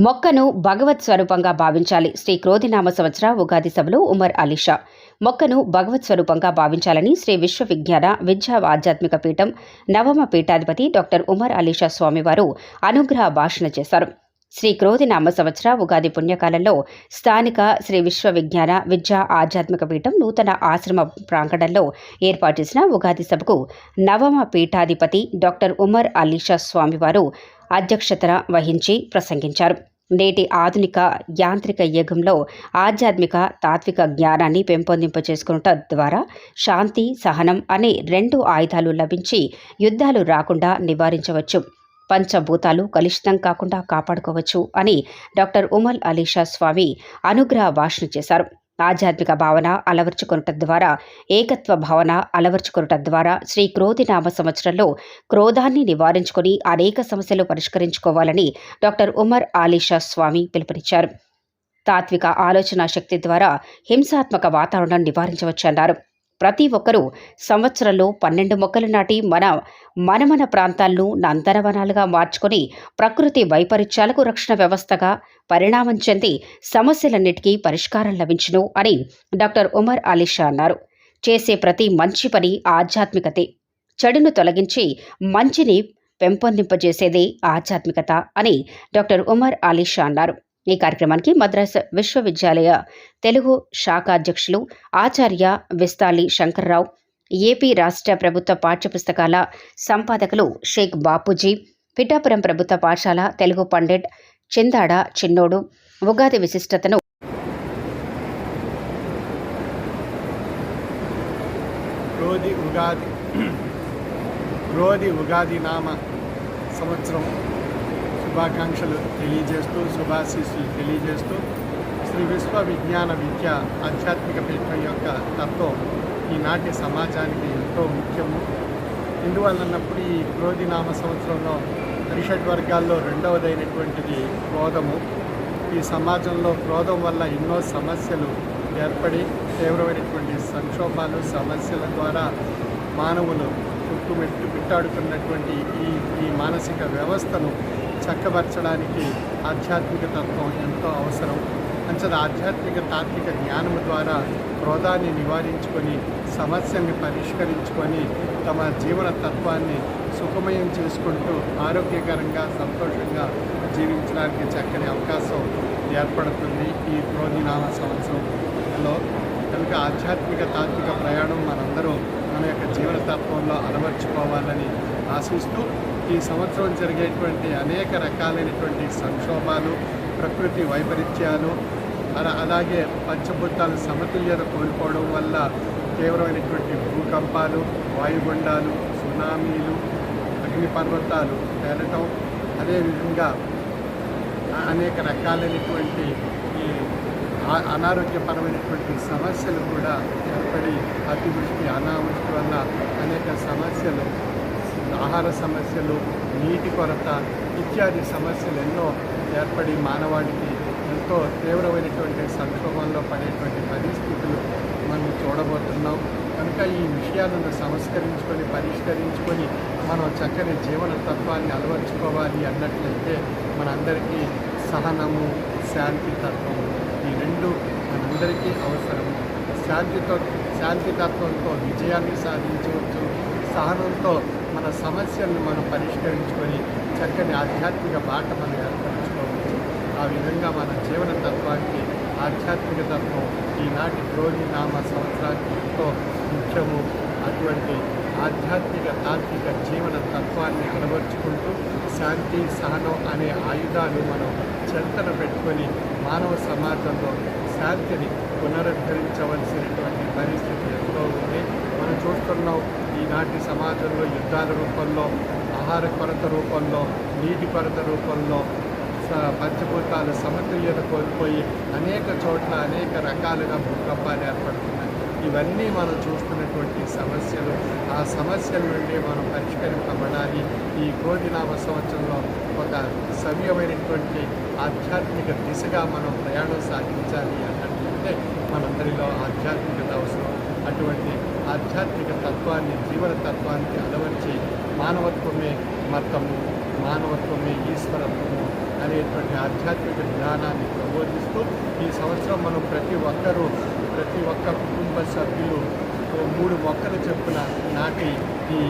మొక్కను భగవత్ స్వరూపంగా భావించాలి. శ్రీ క్రోధినామ సంవత్సర ఉగాది సభలో ఉమర్ అలీషా మొక్కను భగవత్ స్వరూపంగా భావించాలని శ్రీ విశ్వ విజ్ఞాన విద్యా ఆధ్యాత్మిక పీఠం నవమ పీఠాధిపతి డాక్టర్ ఉమర్ అలీషా స్వామివారు అనుగ్రహ భాషణ చేశారు. శ్రీ క్రోధినామ సంవత్సర ఉగాది పుణ్యకాలంలో స్థానిక శ్రీ విశ్వ విజ్ఞాన విద్యా ఆధ్యాత్మిక పీఠం నూతన ఆశ్రమ ప్రాంగణంలో ఏర్పాటు చేసిన ఉగాది సభకు నవమ పీఠాధిపతి డాక్టర్ ఉమర్ అలీషా స్వామివారు అధ్యక్షతన వహించి ప్రసంగించారు. నేటి ఆధునిక యాంత్రిక యుగంలో ఆధ్యాత్మిక తాత్విక జ్ఞానాన్ని పెంపొందింపచేసుకున్నట ద్వారా శాంతి సహనం అనే రెండు ఆయుధాలు లభించి యుద్ధాలు రాకుండా నివారించవచ్చు. పంచభూతాలు కలుషితం కాకుండా కాపాడుకోవచ్చు అని డాక్టర్ ఉమల్ అలీషా స్వామి అనుగ్రహ భాషణ చేశారు. ఆధ్యాత్మిక భావన అలవర్చుకొనుట ద్వారా ఏకత్వ భావన అలవర్చుకొనుట ద్వారా శ్రీ క్రోధినామ సంవత్సరంలో క్రోధాన్ని నివారించుకొని అనేక సమస్యలు పరిష్కరించుకోవాలని డాక్టర్ ఉమర్ ఆలీషా స్వామి పిలుపునిచ్చారు. తాత్విక ఆలోచన శక్తి ద్వారా హింసాత్మక వాతావరణం నివారించవచ్చన్నారు. ప్రతి ఒక్కరూ సంవత్సరంలో పన్నెండు మొక్కలు నాటి మన మనమన ప్రాంతాలను నందనవనాలుగా మార్చుకొని ప్రకృతి వైపరీత్యాలకు రక్షణ వ్యవస్థగా పరిణామం చెంది సమస్యలన్నిటికీ పరిష్కారం లభించును అని డాక్టర్ ఉమర్ అలీషా అన్నారు. చేసే ప్రతి మంచి పని ఆధ్యాత్మికతే. చెడును తొలగించి మంచిని పెంపొందింపజేసేదే ఆధ్యాత్మికత అని డాక్టర్ ఉమర్ అలీషా అన్నారు. ఈ కార్యక్రమానికి మద్రాసు విశ్వవిద్యాలయ తెలుగు శాఖ అధ్యక్షులు ఆచార్య విస్తాలి శంకర్రావు ఏపీ రాష్ట్ర ప్రభుత్వ పాఠ్యపుస్తకాల సంపాదకులు షేక్ బాపూజీ పిఠాపురం ప్రభుత్వ పాఠశాల తెలుగు పండిట్ చిందాడ చిన్నోడు ఉగాది విశిష్టతను ఉగాది ఉగాది నామ సంవత్సరం శుభాకాంక్షలు తెలియజేస్తూ శుభాశీస్సులు తెలియజేస్తూ శ్రీ విశ్వ విజ్ఞాన విద్య ఆధ్యాత్మిక పీఠం యొక్క తత్వం ఈనాటి సమాజానికి ఎంతో ముఖ్యము. ఎందువల్లన్నప్పుడు ఈ క్రోధి నామ సంవత్సరంలో పరిషత్ వర్గాల్లో రెండవదైనటువంటిది క్రోధము. ఈ సమాజంలో క్రోధం వల్ల ఎన్నో సమస్యలు ఏర్పడి తీవ్రమైనటువంటి సంక్షోభాలు సమస్యల ద్వారా మానవులు చుట్టుమెట్టు పెట్టాడుతున్నటువంటి ఈ ఈ మానసిక వ్యవస్థను చక్కబరచడానికి ఆధ్యాత్మిక తత్వం ఎంతో అవసరం. అంచద ఆధ్యాత్మిక తాత్విక జ్ఞానము ద్వారా క్రోధాన్ని నివారించుకొని సమస్యల్ని పరిష్కరించుకొని తమ జీవన తత్వాన్ని సుఖమయం చేసుకుంటూ ఆరోగ్యకరంగా సంతోషంగా జీవించడానికి చక్కని అవకాశం ఏర్పడుతుంది ఈ క్రోధినామ సంవత్సరంలో కనుక ఆధ్యాత్మిక తాత్విక ప్రయాణం మనందరూ మన యొక్క జీవన తత్వంలో అలవర్చుకోవాలని ఆశిస్తూ ఈ సంవత్సరం జరిగేటువంటి అనేక రకాలైనటువంటి సంక్షోభాలు ప్రకృతి వైపరీత్యాలు అలా అలాగే పంచభూతాల సమతుల్యత కోల్పోవడం వల్ల తీవ్రమైనటువంటి భూకంపాలు వాయుగుండాలు సునామీలు అగ్నిపర్వతాలు తేలటం అదేవిధంగా అనేక రకాలైనటువంటి ఈ అనారోగ్యపరమైనటువంటి సమస్యలు కూడా ఏర్పడి అతివృష్టి అనావృష్టి వల్ల అనేక సమస్యలు ఆహార సమస్యలు నీటి కొరత ఇత్యాది సమస్యలు ఎన్నో ఏర్పడి మానవాడికి ఎంతో తీవ్రమైనటువంటి సంక్షోభంలో పడేటువంటి పరిస్థితులు మనం చూడబోతున్నాం. కనుక ఈ విషయాలను సంస్కరించుకొని పరిష్కరించుకొని మనం చక్కని జీవన తత్వాన్ని అలవర్చుకోవాలి అన్నట్లయితే మనందరికీ సహనము శాంతి తత్వము. రెండు మనందరికీ అవసరం శాంతితో శాంతితత్వంతో విజయాన్ని సాధించవచ్చు. సహనంతో మన సమస్యలను మనం పరిష్కరించుకొని చక్కని ఆధ్యాత్మిక బాట మనం ఏర్పరచుకోవచ్చు. ఆ విధంగా మన జీవన తత్వానికి ఆధ్యాత్మిక తత్వం ఈనాటి క్రోధి నామ సంవత్సరానికి ఎంతో ముఖ్యము. అటువంటి ఆధ్యాత్మిక తాత్విక జీవన తత్వాన్ని అలవర్చుకుంటూ శాంతి సహనం అనే ఆయుధాలు మనం చెంతన పెట్టుకొని మానవ సమాజంలో శాంతిని పునరుద్ధరించవలసినటువంటి పరిస్థితి ఎంతో ఉంది. మనం చూస్తున్నాం ఈనాటి సమాజంలో యుద్ధాల రూపంలో ఆహార కొరత రూపంలో నీటి కొరత రూపంలో స- పంచభూతాల సమతుల్యత కోల్పోయి అనేక చోట్ల అనేక రకాలుగా భూకంపాలు ఏర్పడుతున్నాయి. ఇవన్నీ మనం చూస్తున్నటువంటి సమస్యలు ఆ సమస్యల నుండి మనం పరిష్కరింపబడాలి. ఈ కోదినామ సంవత్సరంలో ఒక సవ్యమైనటువంటి ఆధ్యాత్మిక దిశగా మనం ప్రయాణం సాగించాలి అన్నట్లయితే మనందరిలో ఆధ్యాత్మికత అవసరం. అటువంటి ఆధ్యాత్మిక తత్వాన్ని జీవన తత్వాన్ని అలవర్చి మానవత్వమే మతము మానవత్వమే ఈశ్వరత్వము అనేటువంటి ఆధ్యాత్మిక జ్ఞానాన్ని ప్రబోధిస్తూ ఈ సంవత్సరం మనం ప్రతి ఒక్కరూ ప్రతి ఒక్క కుటుంబ సభ్యులు మూడు మొక్కలు చెప్పున నాటి ఈ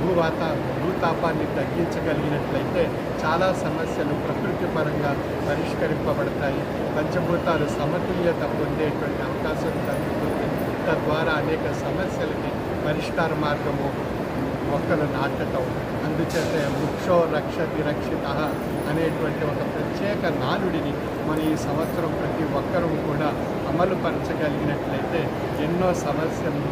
భూవాత భూతాపాన్ని తగ్గించగలిగినట్లయితే చాలా సమస్యలు ప్రకృతి పరంగా పరిష్కరింపబడతాయి. పంచభూతాలు సమతుల్యత పొందేటువంటి అవకాశం కలుగుతుంది. తద్వారా అనేక సమస్యలకి పరిష్కార మార్గము మొక్కలు నాటటం. అందుచేత వృక్షో రక్షతి రక్షిత అనేటువంటి ఒక ప్రత్యేక నానుడిని మన ఈ సంవత్సరం ప్రతి ఒక్కరూ కూడా అమలు పరచగలిగినట్లయితే ఎన్నో సమస్యలు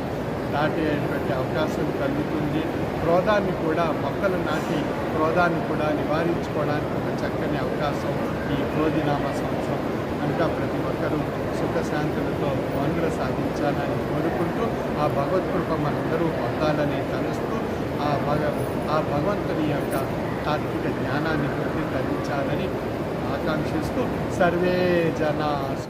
దాటేటువంటి అవకాశం కలుగుతుంది. క్రోధాన్ని కూడా మొక్కలు నాటి క్రోధాన్ని కూడా నివారించుకోవడానికి ఒక చక్కని అవకాశం ఈ క్రోధినామ సంవత్సరం కనుక ప్రతి ఒక్కరూ సుఖశాంతులతో మనుగడ సాధించాలని కోరుకుంటూ ఆ భగవత్కృప మనందరూ పొందాలని తలుస్తూ ఆ భగ ఆ భగవంతుని యొక్క తాత్విక జ్ఞానాన్ని పొంది ధరించాలని ఆకాంక్షిస్తూ సర్వే జనా